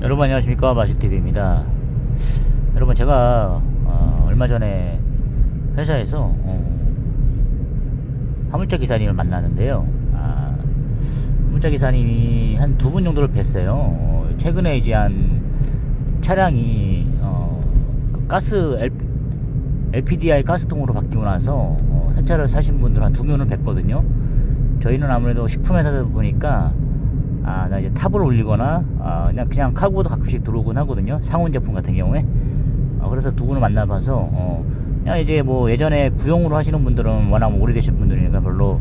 여러분 안녕하십니까? 마실TV입니다. 여러분 제가 어, 얼마 전에 회사에서 어, 화물차 기사님을 만나는데요. 아, 화물차 기사님이 한 두 분 정도를 뵀어요. 어, 최근에 이제 한 차량이 어, 그 가스 L, LPDI 가스통으로 바뀌고 나서 어, 새 차를 사신 분들 한 두 명을 뵀거든요. 저희는 아무래도 식품 회사다 보니까 아, 나 이제 탑을 올리거나, 아, 그냥, 그냥 카고도 가끔씩 들어오곤 하거든요. 상온 제품 같은 경우에. 아, 그래서 두 분을 만나봐서, 어, 그냥 이제 뭐 예전에 구형으로 하시는 분들은 워낙 오래되신 분들이니까 별로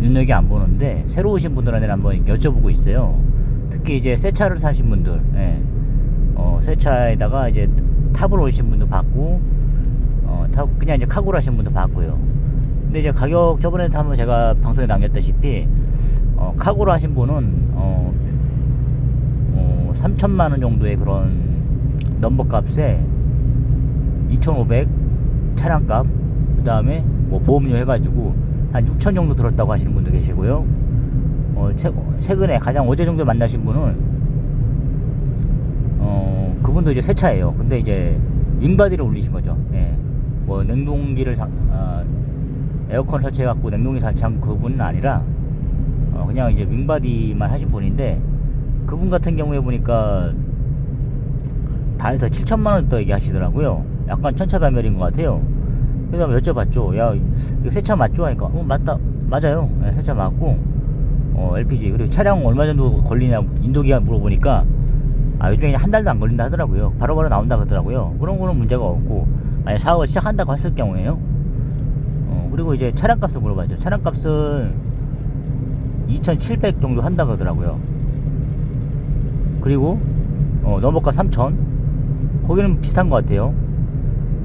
눈여기 안 보는데, 새로 오신 분들한테 한번 여쭤보고 있어요. 특히 이제 새 차를 사신 분들, 예. 어, 새 차에다가 이제 탑을 올리신 분도 봤고, 어, 탑, 그냥 이제 카고를 하신 분도 봤고요. 근데 이제 가격 저번에 한번 제가 방송에 남겼다시피, 어, 카고로 하신 분은 어, 어 3천만 원 정도의 그런 넘버 값에 2,500 차량 값, 그 다음에 뭐 보험료 해가지고 한 6천 정도 들었다고 하시는 분도 계시고요. 어, 최, 최근에 가장 어제 정도 만나신 분은 어, 그분도 이제 새 차예요. 근데 이제 윙바디를 올리신 거죠. 예. 뭐 냉동기를 장, 어, 에어컨 설치해갖고 냉동기 설치한 그분은 아니라 어, 그냥 이제 윙바디만 하신 분인데 그분 같은 경우에 보니까 단에서 7천만 원더 얘기하시더라고요. 약간 천차만별인 것 같아요. 그래서 여쭤봤죠. 야, 이거 새 차 맞죠? 하니까, 어, 맞다. 맞아요. 네, 새차 맞고, 어, LPG. 그리고 차량 얼마 정도 걸리냐, 인도기간 물어보니까, 아, 요즘에 한 달도 안 걸린다 하더라고요. 바로바로 나온다 그러더라고요. 그런 거는 문제가 없고, 만약 사업을 시작한다고 했을 경우에요. 어, 그리고 이제 차량 값을 물어봤죠. 차량 값은 2,700 정도 한다 그러더라고요. 그리고 어, 넘버가 3,000. 거기는 비슷한 것 같아요.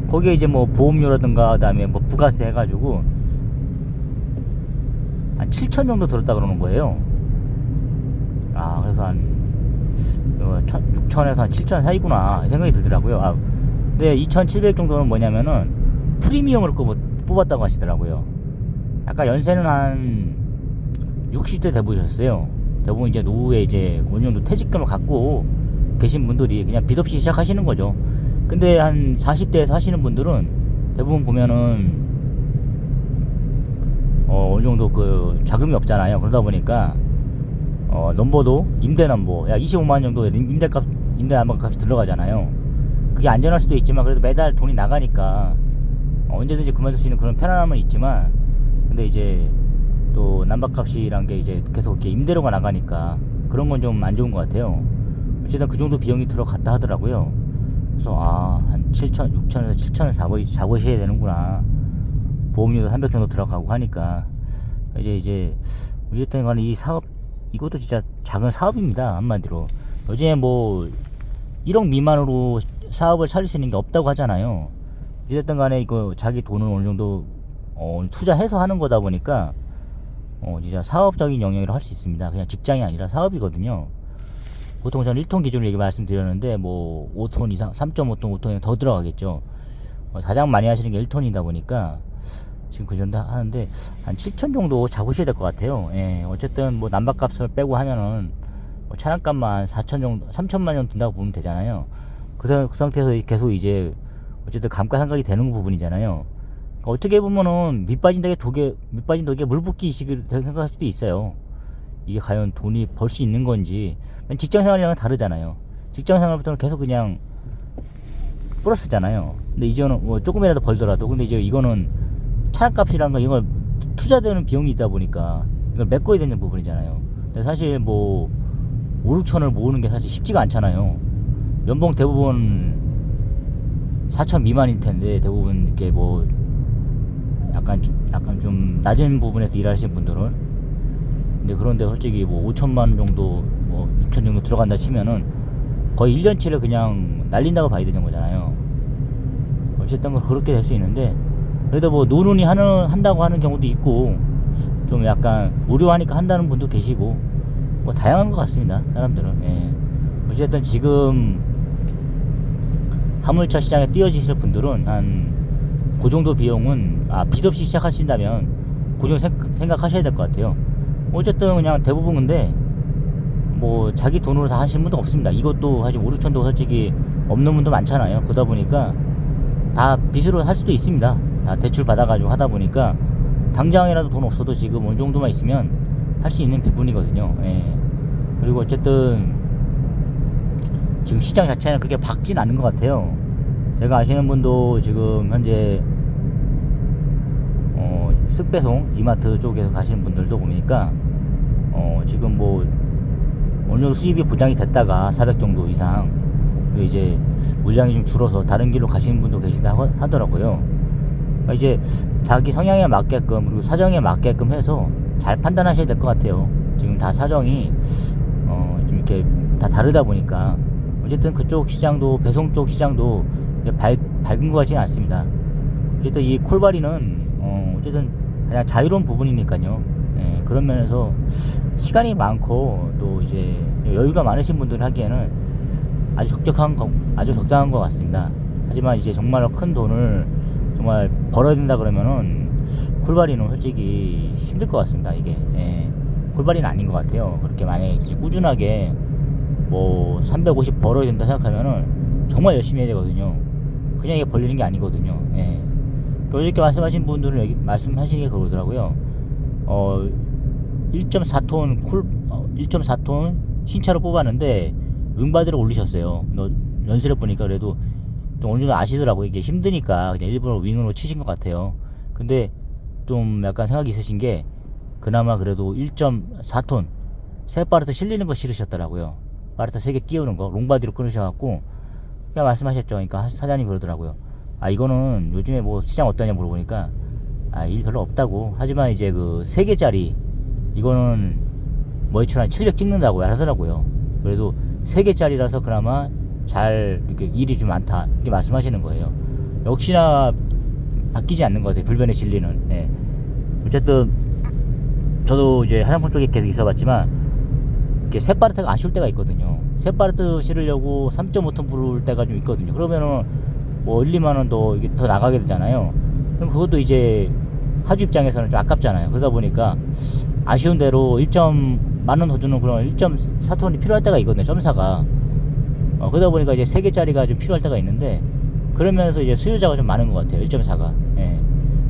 거기에 이제 뭐 보험료라든가 그다음에 뭐 부가세 해가지고 한 7천 정도 들었다 그러는 거예요. 아 그래서 한 6천에서 한 7천 사이구나 생각이 들더라고요. 아, 근데 2,700 정도는 뭐냐면은 프리미엄으로 꼽- 뽑았다고 하시더라고요. 아까 연세는 한 60대 돼보셨어요. 대부분 이제 노후에 이제 어느 정도 퇴직금을 갖고 계신 분들이 그냥 빚 없이 시작하시는 거죠. 근데 한 40대에서 하시는 분들은 대부분 보면은 어, 어느 정도 그 자금이 없잖아요. 그러다 보니까 어, 넘버도 임대 넘버 약 25만 원 정도 임대값 임대 남방값이 들어가잖아요. 그게 안전할 수도 있지만 그래도 매달 돈이 나가니까 어, 언제든지 그만둘 수 있는 그런 편안함은 있지만 근데 이제 또 난방값이란 게 이제 계속 이렇게 임대료가 나가니까 그런 건 좀 안 좋은 것 같아요. 어쨌든 그 정도 비용이 들어갔다 하더라고요. 그래서 아, 한 7천, 6천에서 7천을 잡으, 잡으셔야 되는구나. 보험료도 300 정도 들어가고 하니까 이제 이제 어쨌든 간에 이 사업 이것도 진짜 작은 사업입니다. 한마디로. 요즘에 뭐 1억 미만으로 사업을 차릴 수 있는 게 없다고 하잖아요. 어쨌든 간에 이거 자기 돈을 어느 정도 어, 투자해서 하는 거다 보니까 어, 진짜 사업적인 영역이라 할수 있습니다. 그냥 직장이 아니라 사업이거든요. 보통 저는 1톤 기준으로 얘기 말씀드렸는데, 뭐, 5톤 이상, 3.5톤, 5톤이 더 들어가겠죠. 어, 가장 많이 하시는 게 1톤이다 보니까, 지금 그 정도 하는데, 한 7천 정도 잡으셔야 될 것 같아요. 예, 어쨌든 뭐, 난방값을 빼고 하면은, 뭐 차량값만 4천 정도, 3천만 원 든다고 보면 되잖아요. 그, 상- 그 상태에서 계속 이제, 어쨌든 감가상각이 되는 부분이잖아요. 그러니까 어떻게 보면은 밑 빠진 덕에 독에 밑 빠진 덕에 물 붓기 식을 생각할 수도 있어요. 이게 과연 돈이 벌 수 있는 건지 직장 생활이랑은 다르잖아요. 직장 생활부터는 계속 그냥 플러스잖아요. 근데 이제는 뭐 조금이라도 벌더라도 근데 이제 이거는 차값이라는 건 이걸 투자되는 비용이 있다 보니까 이걸 메꿔야 되는 부분이잖아요. 근데 사실 뭐 5, 6천을 모으는 게 사실 쉽지가 않잖아요. 연봉 대부분 4천 미만일 텐데 대부분 이렇게 뭐 약간 좀, 약간 좀 낮은 부분에서 일하시는 분들은 근데 그런데 솔직히 뭐 5천만 원 정도 뭐 6천 정도 들어간다 치면은 거의 1년치를 그냥 날린다고 봐야 되는 거잖아요. 어쨌든 뭐 그렇게 될 수 있는데 그래도 뭐 노는이 하는 한다고 하는 경우도 있고 좀 약간 우려하니까 한다는 분도 계시고 뭐 다양한 것 같습니다. 사람들은 예. 어쨌든 지금 화물차 시장에 뛰어지실 분들은 한 그 정도 비용은 아, 빚 없이 시작하신다면 그 정도 생- 생각하셔야 될 것 같아요. 어쨌든 그냥 대부분 근데 뭐 자기 돈으로 다 하시는 분도 없습니다. 이것도 사실 5, 6천도 솔직히 없는 분도 많잖아요. 그러다 보니까 다 빚으로 할 수도 있습니다. 다 대출 받아가지고 하다 보니까 당장이라도 돈 없어도 지금 어느 정도만 있으면 할 수 있는 부분이거든요. 예. 그리고 어쨌든 지금 시장 자체는 그렇게 밝진 않은 것 같아요. 제가 아시는 분도 지금 현재 어, 쓱배송 이마트 쪽에서 가시는 분들도 보니까 어, 지금 뭐 어느 정도 수입이 보장이 됐다가 400 정도 이상 그 이제 물량이 좀 줄어서 다른 길로 가시는 분도 계시다 하- 하더라고요. 그러니까 이제 자기 성향에 맞게끔 그리고 사정에 맞게끔 해서 잘 판단하셔야 될 것 같아요. 지금 다 사정이 어, 좀 이렇게 다 다르다 보니까 어쨌든 그쪽 시장도 배송 쪽 시장도 밝, 밝은 것 같지는 않습니다. 어쨌든 이 콜바리는 어, 어쨌든 그냥 자유로운 부분이니까요. 예, 그런 면에서 시간이 많고 또 이제 여유가 많으신 분들 하기에는 아주 적적한 거, 아주 적당한 것 같습니다. 하지만 이제 정말로 큰 돈을 정말 벌어야 된다 그러면은 콜바리는 솔직히 힘들 것 같습니다. 이게 예, 콜바리는 아닌 것 같아요. 그렇게 만약에 꾸준하게 뭐 350 벌어야 된다 생각하면은 정말 열심히 해야 되거든요. 그냥 이게 벌리는 게 아니거든요. 예. 그 어저께 말씀하신 분들은 여기 말씀하시는 게 그러더라고요. 어, 1.4톤 콜, 어, 1.4톤 신차로 뽑았는데 윙바디를 올리셨어요. 너 연습해 보니까 그래도 좀 어느 정도 아시더라고요. 이게 힘드니까 그냥 일부러 윙으로 치신 것 같아요. 근데 좀 약간 생각이 있으신 게 그나마 그래도 1.4톤 새 바르트 실리는 거 싫으셨더라고요. 바르트 3개 끼우는 거 롱바디로 끊으셔갖고 그냥 말씀하셨죠. 그러니까 사장님 그러더라고요. 아 이거는 요즘에 뭐 시장 어떠냐 물어보니까 아 일 별로 없다고 하지만 이제 그 3개짜리 이거는 머리출 한700 찍는다고 하더라고요. 그래도 3개짜리라서 그나마 잘 이렇게 일이 좀 많다 이렇게 말씀하시는 거예요. 역시나 바뀌지 않는 것 같아요. 불변의 진리는. 예. 어쨌든 저도 이제 화장품 쪽에 계속 있어봤지만 이렇게 셋바르트가 아쉬울 때가 있거든요. 셋바르트 실으려고 3.5톤 부를 때가 좀 있거든요. 그러면은 뭐 1, 2만 원 더 이게 더 나가게 되잖아요. 그럼 그것도 이제 하주 입장에서는 좀 아깝잖아요. 그러다 보니까 아쉬운 대로 1. 만원 더 주는 그런 1.4톤이 필요할 때가 있거든요. 점사가. 어, 그러다 보니까 이제 3개짜리가 좀 필요할 때가 있는데 그러면서 이제 수요자가 좀 많은 것 같아요. 1.4가. 예.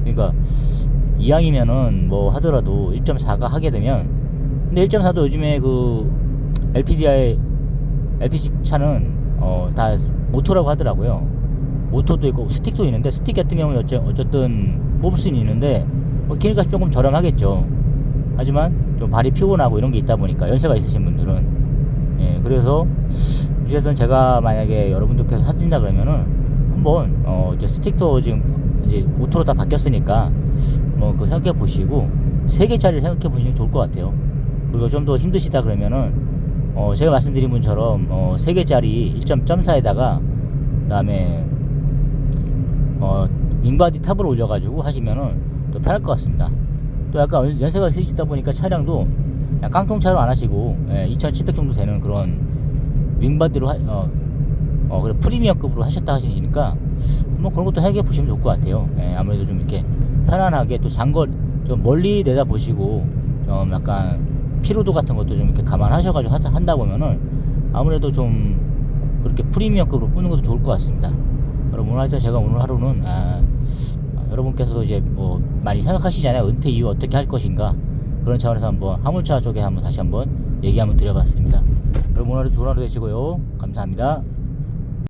그러니까 이왕이면은 뭐 하더라도 1.4가 하게 되면 근데 1.4도 요즘에 그 LPDI LPG 차는 어 다 모토라고 하더라고요. 모토도 있고 스틱도 있는데 스틱 같은 경우는 어째, 어쨌든 뽑을 수는 있는데 뭐 기름값이 조금 저렴하겠죠. 하지만 좀 발이 피곤하고 이런 게 있다 보니까 연세가 있으신 분들은 예 그래서 어쨌든 제가 만약에 여러분들께서 사준다 그러면은 한번 어 이제 스틱도 지금 이제 오토로 다 바뀌었으니까 뭐 그거 생각해 보시고 세 개짜리를 생각해 보시면 좋을 것 같아요. 그리고 좀 더 힘드시다 그러면은 어 제가 말씀드린 분처럼 어세 개짜리 1.4에다가 그다음에 어 윙바디 탑을 올려가지고 하시면은 더 편할 것 같습니다. 또 약간 연- 연세가 있으시다 보니까 차량도 깡통차로 안 하시고 예, 2,700 정도 되는 그런 윙바디로 하, 어, 어 그래 프리미엄급으로 하셨다 하시니까 뭐 그런 것도 해결해 보시면 좋을 것 같아요. 예, 아무래도 좀 이렇게 편안하게 또 장거리 좀 멀리 내다 보시고 좀 약간 피로도 같은 것도 좀 이렇게 감안하셔가지고 하- 한다 보면은 아무래도 좀 그렇게 프리미엄급으로 뿌는 것도 좋을 것 같습니다. 여러분 하여튼 제가 오늘 하루는 아, 아, 여러분께서도 이제 뭐 많이 생각하시잖아요. 은퇴 이후 어떻게 할 것인가 그런 차원에서 한번 화물차 쪽에 한번 다시 한번 얘기 한번 드려봤습니다. 여러분 오늘 하루 좋은 하루 되시고요. 감사합니다.